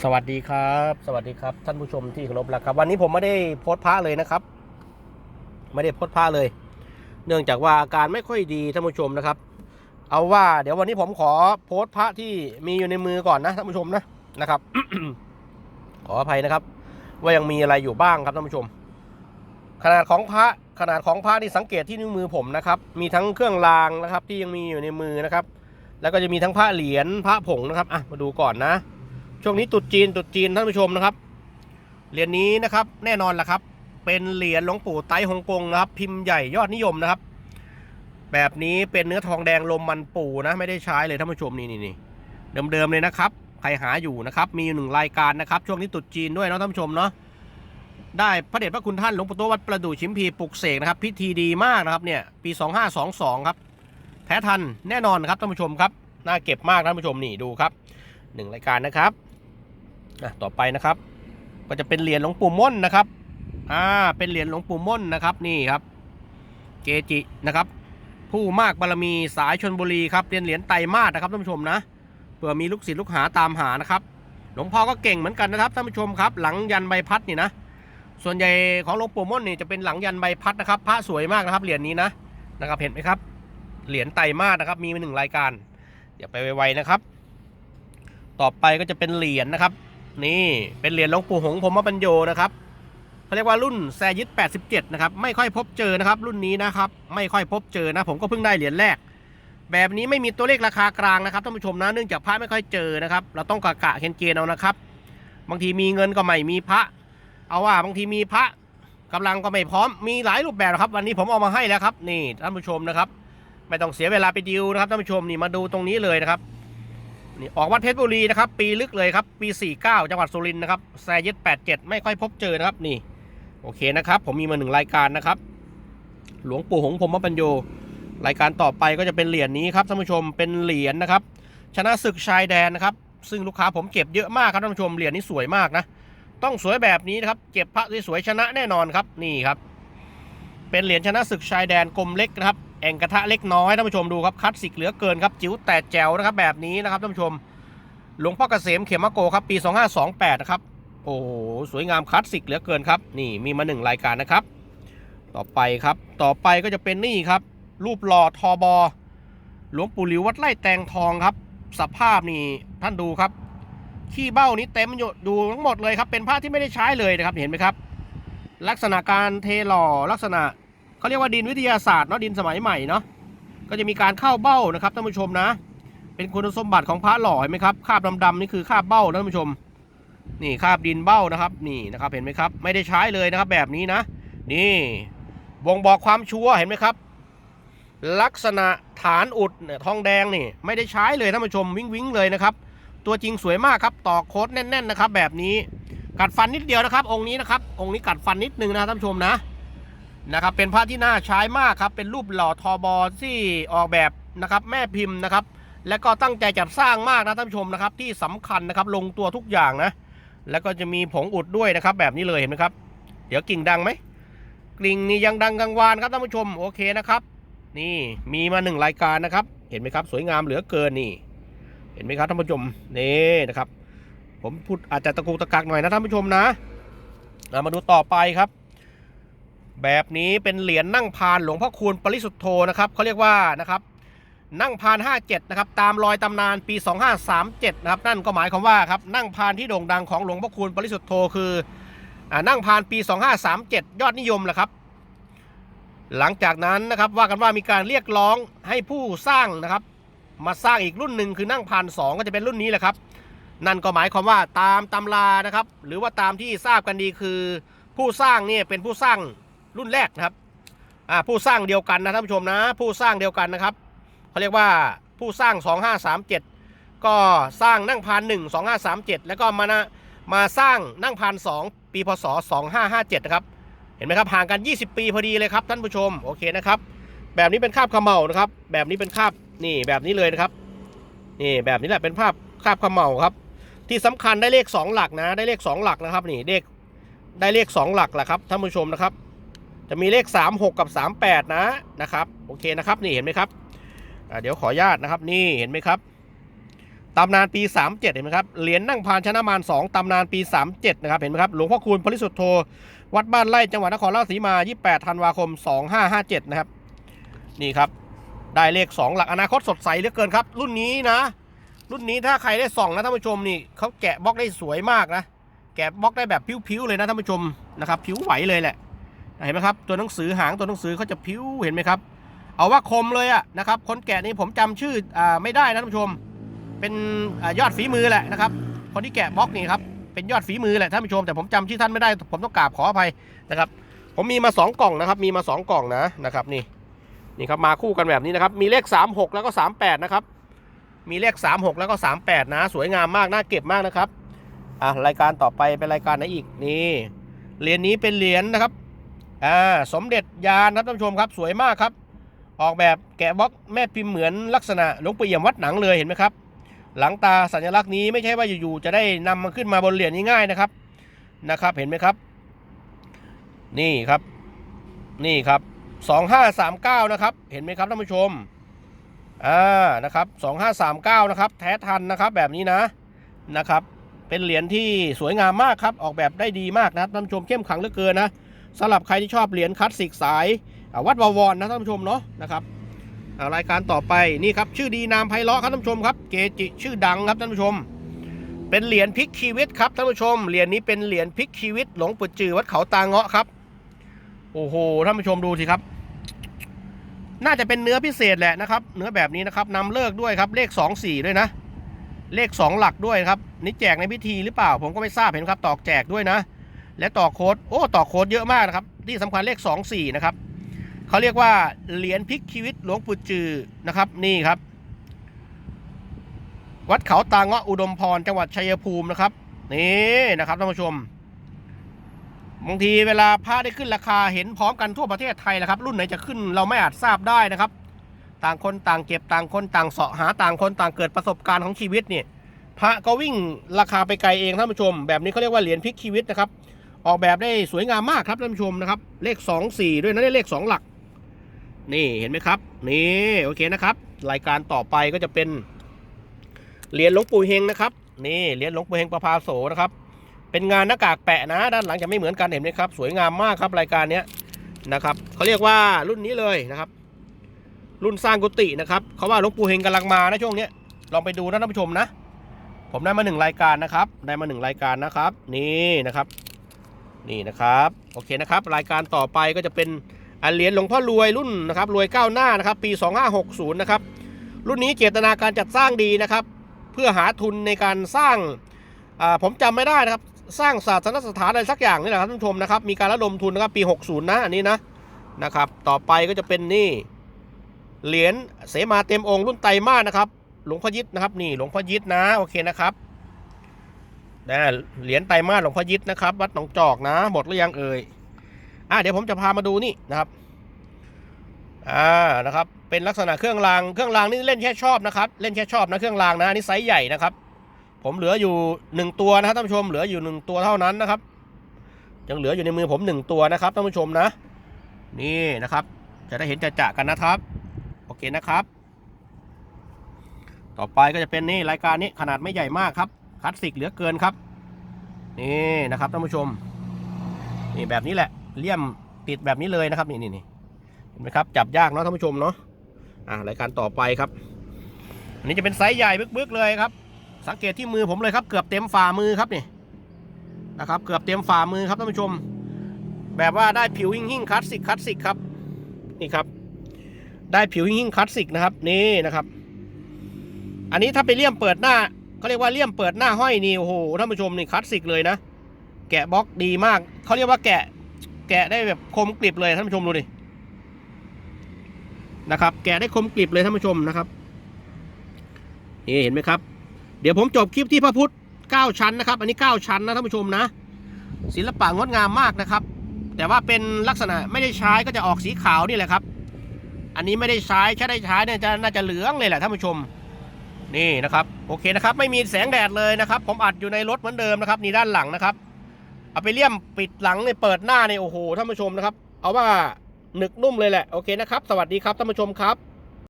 สวัสดีครับ สวัสดีครับ ท่านผู้ชมที่เคารพรักครับ วันนี้ผมไม่ได้โพสต์พระเลยนะครับ ไม่ได้โพสต์พระเลย เนื่องจากว่าอาการไม่ค่อยดีท่านผู้ชมนะครับ เอาว่าเดี๋ยววันนี้ผมขอโพสต์พระที่มีอยู่ในมือก่อนนะท่านผู้ชมนะนะครับ ขออภัยนะครับ ว่ายังมีอะไรอยู่บ้างครับท่านผู้ชม ขนาดของพระขนาดของพระนี่สังเกตที่นิ้วมือผมนะครับ มีทั้งเครื่องรางนะครับ ที่ยังมีอยู่ในมือนะครับ แล้วก็จะมีทั้งพระเหรียญพระผงนะครับอะมาดูก่อนนะ ช่วงนี้ตรุษจีนตรุษจีนท่านผู้ชมนะครับ เหรียญนี้นะครับ แน่นอนแหละครับ เป็นเหรียญหลวงปู่ไต้ฮ่องกงนะครับ พิมพ์ใหญ่ยอดนิยมนะครับ แบบนี้เป็นเนื้อทองแดงลมมันปูนะไม่ได้ใช้เลยท่านผู้ชมนี่นี่นี่เดิมๆเลยนะครับใครหาอยู่นะครับ มีอยู่หนึ่งรายการนะครับ ช่วงนี้ตรุษจีนด้วยเนาะท่านผู้ชมเนาะได้พระเดชพระคุณท่านหลวงปู่โตวัดประดู่ชิมพีปลุกเสกนะครับ พิธีดีมากนะครับเนี่ยปี 2522 ครับแท้ทันแน่นอนครับท่านผู้ชมครับน่าเก็บมากท่านผู้ชมนี่ดูครับหนึ่งรายการนะครับ อะต่อไปนะครับ ก็จะเป็นเหรียญหลวงปู่ม่นนะครับอ่าเป็นเหรียญหลวงปู่ม่นนะครับนี่ครับ เกจินะครับ ผู้มากบารมีสายชนบุรีครับเรียนเหรียญไตรมาสนะครับท่านผู้ชมนะเผื่อมีลูกศิษย์ลูกหาตามหานะครับหลวงพ่อก็เก่งเหมือนกันนะครับท่านผู้ชมครับ หลังยันใบพัดนี่นะส่วนใหญ่ของหลวงปู่ม่นนี่จะเป็นหลังยันใบพัดนะครับพระสวยมากนะครับเหรียญนี้นะนะครับเห็นไหมครับ เหรียญไตรมาสนะครับ มีมาหนึ่งรายการอย่าไปไวๆนะครับ ต่อไปก็จะเป็นเหรียญนะครับ นี่เป็นเหรียญหลวงปู่หงพรมปัญโยนะครับเขาเรียกว่ารุ่นแซยิต87 นะครับ ไม่ค่อยพบเจอนะครับ รุ่นนี้นะครับ ไม่ค่อยพบเจอนะ ผมก็เพิ่งได้เหรียญแรก แบบนี้ไม่มีตัวเลขราคากลางนะครับท่านผู้ชมนะเนื่องจากพระไม่ค่อยเจอนะครับ เราต้องกะกะเกณฑ์เกณฑ์เอานะครับ บางทีมีเงินก็ไม่มีพระ เอาว่าบางทีมีพระกำลังก็ไม่พร้อมมีหลายรูปแบบนะครับ วันนี้ผมเอามาให้แล้วครับ นี่ท่านผู้ชมนะครับ ไม่ต้องเสียเวลาไปดิวนะครับท่านผู้ชมนี่มาดูตรงนี้เลยนะครับ นี่ออกวัดเพชรบุรีนะครับ ปีลึกเลยครับ ปี 49 จังหวัดสุรินทร์นะครับแซยิต87 ไม่ค่อยพบเจอนะครับนี่ โอเคนะครับ ผมมีมาหนึ่งรายการนะครับ หลวงปู่หงส์พรมปัญโย รายการต่อไปก็จะเป็นเหรียญนี้ครับท่านผู้ชมเป็นเหรียญนะครับ ชนะศึกชายแดนนะครับ ซึ่งลูกค้าผมเก็บเยอะมากครับท่านผู้ชมเหรียญนี้สวยมากนะ ต้องสวยแบบนี้นะครับเก็บพระสวยๆชนะแน่นอนครับนี่ครับ เป็นเหรียญชนะศึกชายแดนกลมเล็กนะครับ แอ่งกระทะเล็กน้อยท่านผู้ชมดูครับคลาสสิกเหลือเกินครับจิ๋วแต่แจ๋วนะครับแบบนี้นะครับท่านผู้ชมหลวงพ่อเกษมเขมโกครับปี 2528 นะครับ โอ้โหสวยงามคลาสสิกเหลือเกินครับ นี่มีมาหนึ่งรายการนะครับ ต่อไปครับต่อไปก็จะเป็นนี่ครับ รูปหล่อทอบอหลวงปู่หลิววัดไร่แตงทองครับ สภาพนี่ท่านดูครับ ขี้เบ้านี้เต็มอยู่ดูทั้งหมดเลยครับเป็นผ้าที่ไม่ได้ใช้เลยนะครับเห็นไหมครับ ลักษณะการเทหล่อลักษณะ เขาเรียกว่าดินวิทยาศาสตร์เนาะดินสมัยใหม่เนาะก็จะมีการเข้าเบ้านะครับท่านผู้ชมนะ เป็นคุณสมบัติของพระหล่อเห็นไหมครับคาบดำๆนี่คือคาบเบ้านะท่านผู้ชม นี่คาบดินเบ้านะครับนี่นะครับเห็นไหมครับไม่ได้ใช้เลยนะครับแบบนี้นะ นี่บ่งบอกความชัวเห็นไหมครับ ลักษณะฐานอุดเนี่ยทองแดงนี่ ไม่ได้ใช้เลยท่านผู้ชมวิ้งวิ้งเลยนะครับ ตัวจริงสวยมากครับต่อโค้ดแน่น ๆ นะครับ แบบนี้กัดฟันนิดเดียวนะครับ องค์นี้นะครับ องค์นี้กัดฟันนิดนึงนะท่านผู้ชมนะ นะครับเป็นพระที่น่าใช้มากครับเป็นรูปหล่อทอบอที่ออกแบบนะครับแม่พิมพ์นะครับ และก็ตั้งใจจัดสร้างมากนะท่านผู้ชมนะครับ ที่สำคัญนะครับลงตัวทุกอย่างนะ แล้วก็จะมีผงอุดด้วยนะครับ แบบนี้เลยเห็นไหมครับ เดี๋ยวกิ่งดังไหมกิ่งนี่ยังดังกังวานครับท่านผู้ชมโอเคนะครับ นี่มีมาหนึ่งรายการนะครับ เห็นไหมครับ สวยงามเหลือเกินนี่ เห็นไหมครับท่านผู้ชมนี่นะครับ ผมพูดอาจจะตะกุกตะกักหน่อยนะท่านผู้ชมนะมาดูต่อไปครับ แบบนี้เป็นเหรียญนั่งพานหลวงพ่อคูณปริสุทธโธนะครับเขาเรียกว่านะครับนั่งพาน 57 นะครับ ตามรอยตำนานปี 2537 นะครับ นั่นก็หมายความว่าครับ นั่งพานที่โด่งดังของหลวงพ่อคูณปริสุทธโธคืออนั่งพานปี 2537 ยอดนิยมแหละครับ หลังจากนั้นนะครับว่ากันว่ามีการเรียกร้องให้ผู้สร้างนะครับ มาสร้างอีกรุ่นหนึ่งคือนั่งพานสองก็จะเป็นรุ่นนี้แหละครับ นั่นก็หมายความว่าตามตำรานะครับ หรือว่าตามที่ทราบกันดีคือ ผู้สร้างเนี่ยเป็นผู้สร้าง รุ่นแรกนะครับอ่าผู้สร้างเดียวกันนะท่านผู้ชมนะ ผู้สร้างเดียวกันนะครับเขาเรียกว่าผู้สร้าง 2537 ก็สร้างนั่งพานหนึ่ง2537แล้วก็มานะมาสร้างนั่งพานสองปีพศ 2557 นะครับ เห็นไหมครับห่างกัน 20 ปีพอดีเลยครับท่านผู้ชมโอเคนะครับ แบบนี้เป็นคาบขมเหลานะครับ แบบนี้เป็นคาบนี่แบบนี้เลยนะครับนี่แบบนี้แหละเป็นภาพคาบขมเหลาครับ ที่สำคัญได้เลข 2 หลักนะ ได้เลข 2 หลักนะครับ นี่เลขได้เลข 2 หลักแหละครับท่านผู้ชมนะครับ จะมีเลข 3 6 กับ 38 นะนะครับโอเคนะครับนี่เห็นไหมครับเดี๋ยวขออนุญาตนะครับนี่เห็นไหมครับตำนานปี 37 เห็นไหมครับ เหรียญนั่งพานชนะมาร2ตำนานปี 37 นะครับ เห็นไหมครับ หลวงพ่อคูณปริสุทธโธ วัดบ้านไร่ จังหวัดนครราชสีมา 28 ธันวาคม 2557 นะครับ นี่ครับ ได้เลข 2 หลักอนาคตสดใสเหลือเกินครับ รุ่นนี้นะ รุ่นนี้ถ้าใครได้ส่องนะท่านผู้ชมนี่เขาแกะบล็อกได้สวยมากนะ แกะบล็อกได้แบบพิ้วๆเลยนะท่านผู้ชมนะครับ ผิวไหวเลยแหละ เห็นไหมครับตัวหนังสือหางตัวหนังสือเขาจะพิ้วเห็นไหมครับ เอาว่าคมเลยอะนะครับคนแกะนี่ผมจำชื่ออ่าไม่ได้นะท่านผู้ชม เป็นอยอดฝีมือแหละนะครับ คนที่แกะบล็อกนี่ครับเป็นยอดฝีมือแหละท่านผู้ชมแต่ผมจำชื่อท่านไม่ได้ ผมต้องกราบขออภัยนะครับ ผมมีมา 2 กล่องนะครับ มีมา 2 กล่องนะนะครับนี่นี่ครับมาคู่กันแบบนี้นะครับ มีเลข 36 แล้วก็ 38 นะครับ มีเลข 36 แล้วก็ 38 นะ สวยงามมาก น่าเก็บมากนะครับอะรายการต่อไปเป็นรายการไหนอีกนี่เหรียญนี้เป็นเหรียญนะครับ อ่าสมเด็จยานครับท่านผู้ชมครับสวยมากครับ ออกแบบแกะบล็อกแม่พิมพ์เหมือนลักษณะหลวงปู่เอี่ยมวัดหนังเลยเห็นไหมครับ หลังตาสัญลักษณ์นี้ไม่ใช่ว่าอยู่ๆจะได้นำมันขึ้นมาบนเหรียญง่ายๆนะครับนะครับ เห็นไหมครับ นี่ครับ นี่ครับ2539นะครับ เห็นไหมครับท่านผู้ชมอ่านะครับ2539นะครับ แท้ทันนะครับ แบบนี้นะนะครับ เป็นเหรียญที่สวยงามมากครับ ออกแบบได้ดีมากนะครับท่านผู้ชมเข้มขังเหลือเกินนะ สำหรับใครที่ชอบเหรียญคลาสสิกสายวัดบวรนะท่านผู้ชมเนาะนะครับรายการต่อไปนี่ครับชื่อดีนามไพเราะครับท่านผู้ชมครับเกจิชื่อดังครับท่านผู้ชม เป็นเหรียญพลิกชีวิตครับท่านผู้ชมเหรียญนี้เป็นเหรียญพลิกชีวิตหลวงปู่จือวัดเขาตาเงาะครับ โอ้โหท่านผู้ชมดูสิครับ น่าจะเป็นเนื้อพิเศษแหละนะครับ เนื้อแบบนี้นะครับนำเลิกด้วยครับ เลข2 4ด้วยนะ เลข2หลักด้วยครับนี่แจกในพิธีหรือเปล่า ผมก็ไม่ทราบเห็นครับตอกแจกด้วยนะ และต่อโค้ดโอ้ต่อโค้ดเยอะมากนะครับ ที่สำคัญเลข 2 4 นะครับเขาเรียกว่าเหรียญพลิกชีวิตหลวงปู่จือนะครับ นี่ครับ วัดเขาตาเงาะอุดมพรจังหวัดชัยภูมินะครับนี่นะครับท่านผู้ชมบางทีเวลาพระได้ขึ้นราคาเห็นพร้อมกันทั่วประเทศไทยแหละครับ รุ่นไหนจะขึ้นเราไม่อาจทราบได้นะครับ ต่างคนต่างเก็บต่างคนต่างเสาะหาต่างคนต่างเกิดประสบการณ์ของชีวิตเนี่ยพระก็วิ่งราคาไปไกลเองท่านผู้ชม แบบนี้เขาเรียกว่าเหรียญพลิกชีวิตนะครับ ออกแบบได้สวยงามมากครับท่านผู้ชมนะครับ เลข 2 4 ด้วยนะได้เลข 2 หลัก นี่เห็นไหมครับ นี่โอเคนะครับ รายการต่อไปก็จะเป็นเหรียญหลวงปู่เฮงนะครับ นี่เหรียญหลวงปู่เฮงประภาโสนะครับ เป็นงานหน้ากากแปะนะ ด้านหลังจะไม่เหมือนกันเห็นไหมครับ สวยงามมากครับรายการเนี้ยนะครับเขาเรียกว่ารุ่นนี้เลยนะครับ รุ่นสร้างกุฏินะครับเขาว่าหลวงปู่เฮงกำลังมานะช่วงเนี้ยลองไปดูนะท่านผู้ชมนะ ผมได้มาหนึ่งรายการนะครับ ได้มาหนึ่งรายการนะครับ นี่นะครับ นี่นะครับโอเคนะครับ รายการต่อไปก็จะเป็นอันเหรียญหลวงพ่อรวยรุ่นนะครับรวยก้าวหน้านะครับปี 2560 นะครับรุ่นนี้เจตนาการจัดสร้างดีนะครับ เพื่อหาทุนในการสร้างาผมจำไม่ได้นะครับ สร้างศาสนสถานอะไรสักอย่างนี่แหละครับท่านผู้ชมนะครับมีการระดมทุนนะครับปี 60 นะอันนี้นะนะครับ ต่อไปก็จะเป็นนี่เหรียญเสมาเต็มองค์รุ่นไตรมาสนะครับ หลวงพ่อยิดนะครับนี่หลวงพ่อยิดนะโอเคนะครับ นะเหรียญไตรมาสหลวงพ่อยิดนะครับวัดหนองจอกนะ หมดหรือยังเอ่ยอะเดี๋ยวผมจะพามาดูนี่นะครับอ่านะครับ เป็นลักษณะเครื่องรางเครื่องรางนี่เล่นแค่ชอบนะครับ เล่นแค่ชอบนะเครื่องรางนะอันนี่ไซส์ใหญ่นะครับ ผมเหลืออยู่หนึ่งตัวนะครับท่านผู้ชมเหลืออยู่หนึ่งตัวเท่านั้นนะครับยังเหลืออยู่ในมือผมหนึ่งตัวนะครับท่านผู้ชมนะ นี่นะครับ จะได้เห็นจะๆกันนะครับโอเคนะครับ ต่อไปก็จะเป็นนี่รายการนี้ขนาดไม่ใหญ่มากครับ คลาสสิกเหลือเกินครับนี่นะครับท่านผู้ชมนี่แบบนี้แหละเลี่ยมติดแบบนี้เลยนะครับนี่นี่นี่เห็นไหมครับจับยากเนาะท่านผู้ชมเนาะอ่ารายการต่อไปครับ อันนี้จะเป็นไซส์ใหญ่บึกๆเลยครับ สังเกตที่มือผมเลยครับ เกือบเต็มฝ่ามือครับนี่นะครับ เกือบเต็มฝ่ามือครับท่านผู้ชม แบบว่าได้ผิวหิ่งหิ่งๆคลาสสิกคลาสสิกครับนี่ครับ ได้ผิวหิ่งหิ่งๆคลาสสิกนะครับนี่นะครับ อันนี้ถ้าไปเลี่ยมเปิดหน้า เขาเรียกว่าเลี่ยมเปิดหน้าห้อยนี่โอ้โหท่านผู้ชมนี่คลาสสิกเลยนะ แกะบล็อกดีมากเขาเรียกว่าแกะ แกะได้แบบคมกริบเลยท่านผู้ชมดูดินะครับ แกะได้คมกริบเลยท่านผู้ชมนะครับนี่เห็นไหมครับ เดี๋ยวผมจบคลิปที่พระพุทธ9ชั้นนะครับ อันนี้ 9 ชั้นนะท่านผู้ชมนะ ศิลปะงดงามมากนะครับ แต่ว่าเป็นลักษณะไม่ได้ใช้ก็จะออกสีขาวนี่แหละครับ อันนี้ไม่ได้ใช้ถ้าได้ใช้เนี่ยจะน่าจะเหลืองเลยแหละท่านผู้ชม นี่นะครับโอเคนะครับไม่มีแสงแดดเลยนะครับ ผมอัดอยู่ในรถเหมือนเดิมนะครับนี่ด้านหลังนะครับเอาไปเลี่ยมปิดหลังเนี่ยเปิดหน้าเนี่ยโอ้โหท่านผู้ชมนะครับ เอาว่าหนึกนุ่มเลยแหละโอเคนะครับ สวัสดีครับท่านผู้ชมครับ